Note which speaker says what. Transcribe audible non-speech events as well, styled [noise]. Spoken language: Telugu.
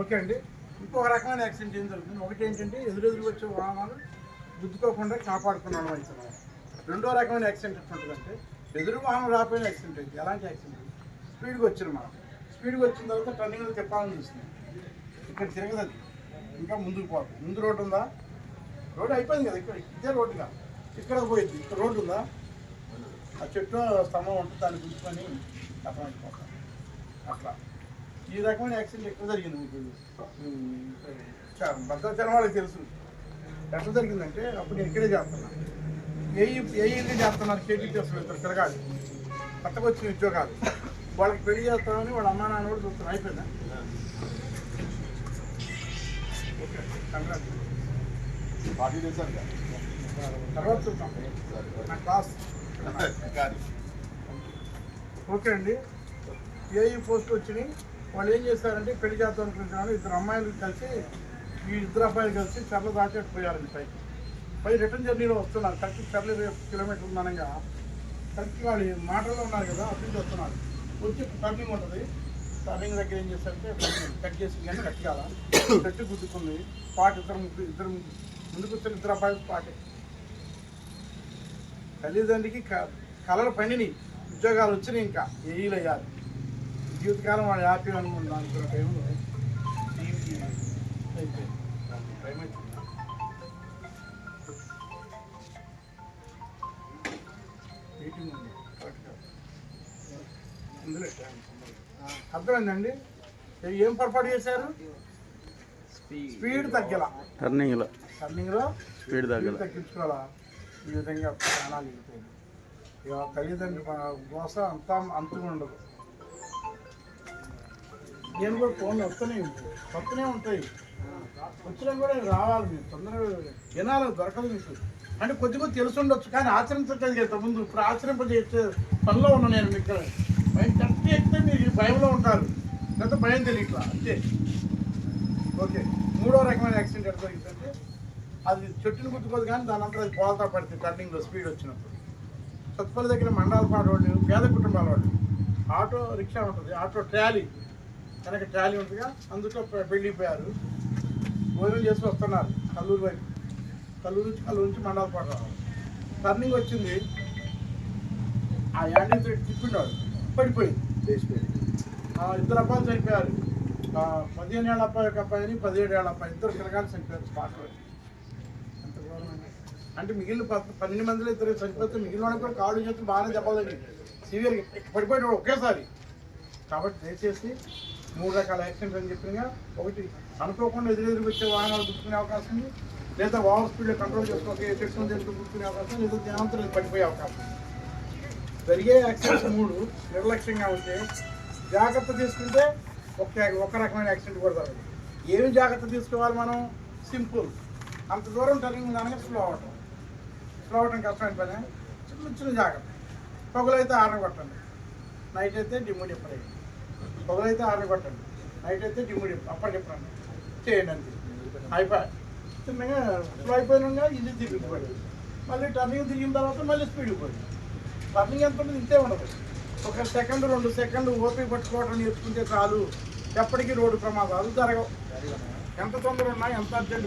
Speaker 1: ఓకే అండి. ఇంకొక రకమైన యాక్సిడెంట్ ఏం జరుగుతుంది? ఒకటి ఏంటంటే ఎదురెదురు వచ్చే వాహనాలు గుద్దుకోకుండా కాపాడుకున్నాను అయితే రెండో రకమైన యాక్సిడెంట్ ఎట్లుంటుందంటే ఎదురు వాహనం రాకపోయిన యాక్సిడెంట్ అయితే ఎలాంటి యాక్సిడెంట్? స్పీడ్గా వచ్చిన మనం స్పీడ్గా వచ్చిన తర్వాత టర్నింగ్లో తిప్పాలని చూస్తుంది ఇక్కడ తిరగదు ఇంకా ముందుకు పోతుంది ముందు రోడ్డు ఉందా? రోడ్డు అయిపోయింది కదా ఇక్కడ. ఇదే రోడ్డుగా. ఇక్కడ పోయింది. ఇక్కడ రోడ్డు ఉందా? ఆ చెట్టు స్తంభం ఉంటుంది దాన్ని గుర్తుకొని అర్థమైపోతాం అట్లా. ఈ రకమైన యాక్సిడెంట్ ఎక్కువ జరిగింది మీకు? భద్రాచలం వాళ్ళకి తెలుసు. ఎట్లా జరిగిందంటే అప్పుడు నేను ఇక్కడే చేస్తున్నా. ఏ ఏ ఇల్లు చేస్తున్నారు కేటీపీఎస్ ఇద్దరు తిరగాలి. కొత్తగా వచ్చిన ఉద్యోగాలు. వాళ్ళకి పెళ్ళి చేస్తామని వాళ్ళ అమ్మా నాన్న కూడా చూస్తున్నారు. అయిపోయిందా? ఓకే. తర్వాత చూద్దాం. నా క్లాస్. [laughs] ఓకే అండి. ఏఈ పోస్ట్ వచ్చినాయి? వాళ్ళు ఏం చేశారంటే పెళ్ళి చేద్దాం అనుకుంటున్నాను ఇద్దరు అమ్మాయిలు కలిసి ఈ ఇద్దరు అబ్బాయిలు కలిసి చెర్ల దాచేట్టు పోయారండి పైకి. పై రిటర్న్ జర్నీలో వస్తున్నారు. కరెక్ట్ చర్ల కిలోమీటర్ ఉందనగా కరెక్ట్ వాళ్ళు మాటల్లో ఉన్నారు కదా అప్పటి నుంచి వస్తున్నారు. వచ్చి టర్నింగ్ ఉంటుంది. టర్నింగ్ దగ్గర ఏం చేశారంటే కట్ చేసి కానీ కట్ కాదా చెట్టు గుద్దుకుంది. పాట ఇద్దరు ముగ్గురు ఇద్దరు ముందుకు వచ్చిన ఇద్దరు అబ్బాయిలు పాటే. తల్లిదండ్రికి క- కలలు పనిని ఉద్యోగాలు వచ్చినాయి ఇంకా. ఏఈలు అయ్యారు. జీవితకాలం వాళ్ళు హ్యాపీ అనుకుంటున్నాను అనుకున్న టైంలో దీనికి నాకు టైం మీటింగ్ ఉంది. అర్థమైందండి? ఏ- ఏం పొరపాటు చేశారు? స్పీడ్. తగ్గల.
Speaker 2: టర్నింగ్లో.
Speaker 1: టర్నింగ్లో
Speaker 2: స్పీడ్ తగ్గల.
Speaker 1: తగ్గించుకోవాలా? ఈ విధంగా ప్రాణాలు ఎగుతాయి ఇక తల్లిదండ్రుల గోస అంతా అంతుగా ఉండదు. నేను కూడా ఫోన్లు వస్తూనే ఉంటాయి వస్తూనే ఉంటాయి. వచ్చినా కూడా రావాలి మీరు. తొందరగా వినాలి దొరకదు మీకు. అంటే కొద్ది కొద్ది తెలిసి ఉండొచ్చు కానీ ఆచరించట్లేదు కదా ముందు ఇప్పుడు ఆచరింపజేసే పనిలో ఉన్నా నేను మీకు. భయం కరెక్ట్ ఎక్కితే మీరు భయంలో ఉంటారు. లేదా భయం తెలియట్లా అంతే. ఓకే. మూడో రకమైన యాక్సిడెంట్ ఎక్కడ జరిగిందంటే అది చెట్టుని గుర్తుకోదు కానీ దాని అంతా అది పోల్తా పడుతుంది టర్నింగ్లో స్పీడ్ వచ్చినప్పుడు. సత్పల్లి దగ్గర మండలపాడు వాళ్ళు పేద కుటుంబాల వాళ్ళు. ఆటో రిక్షా ఉంటుంది. Auto trolley. వెనక ట్రాలీ ఉంటుందిగా అందులో వెళ్ళిపోయారు. భోజనం చేసి వస్తున్నారు కల్లూరు వైపు. కల్లూరు నుంచి కల్లూరు నుంచి మండలపాడు రావాలి. టర్నింగ్ వచ్చింది. ఆ యాండీ థ్రెడ్ తిప్పిండాడు పడిపోయింది. ఇద్దరు అబ్బాయిలు చనిపోయారు. పదిహేను ఏళ్ళ అబ్బాయి ఒక అబ్బాయిని పదిహేడు ఏళ్ళ అబ్బాయి. ఇద్దరు పిల్లగాలు చనిపోయారు స్పాట్లో. ఎంత అంటే మిగిలిన ప- పన్నెండు మందిలో ఇద్దరు చనిపోతే మిగిలిన వాళ్ళకి కూడా కాళ్ళు చేతులు బాగానే దెబ్బలు తగిలి సివియర్గా పడిపోయాడు ఒకేసారి. కాబట్టి దయచేసి మూడు రకాల యాక్సిడెంట్ అని చెప్పినగా ఒకటి అనుకోకుండా ఎదురెదురు వచ్చే వాహనాలు గుర్తుకునే అవకాశం ఉంది. లేదా ఓవర్ స్పీడ్లో కంట్రోల్ చేసుకోక ఎఫెక్ట్స్ చేసుకుని గుర్తుకునే అవకాశం లేదా జ్ఞానంతో పడిపోయే అవకాశం జరిగే యాక్సిడెంట్స్ మూడు నిర్లక్ష్యంగా ఉంటే జాగ్రత్త తీసుకుంటే ఒక ఒక రకమైన యాక్సిడెంట్ కూడా జరగదు. ఏమి జాగ్రత్త తీసుకోవాలి మనం? సింపుల్. అంత దూరం టర్నింగ్ కానీ స్లో అవటం స్లో అవటం కష్టమైన పని. చిన్న చిన్న జాగ్రత్త. పొగలైతే ఆర్డర్ కొట్టండి. నైట్ అయితే డిమో చెప్పలేదు పొదలైతే పొగలైతే కొట్టండి నైట్ అయితే డిమ్ము అప్పటి చెప్పండి. చేయండి అంతే. అయిపోయి. చిన్నగా స్లో అయిపోయినా ఇది తిరిగిపోయింది మళ్ళీ టర్నింగ్ దిగిన తర్వాత మళ్ళీ స్పీడ్ పోయింది. టర్నింగ్ ఎంత ఉంటుంది ఇంతే ఉండదు. ఒక సెకండ్ రెండు సెకండ్ ఓపిక పట్టుకోవడం నేర్చుకుంటే చాలు. ఎప్పటికీ రోడ్డు ప్రమాదాలు జరగవు. ఎంత తొందర ఉన్నా ఎంత అర్జెంట్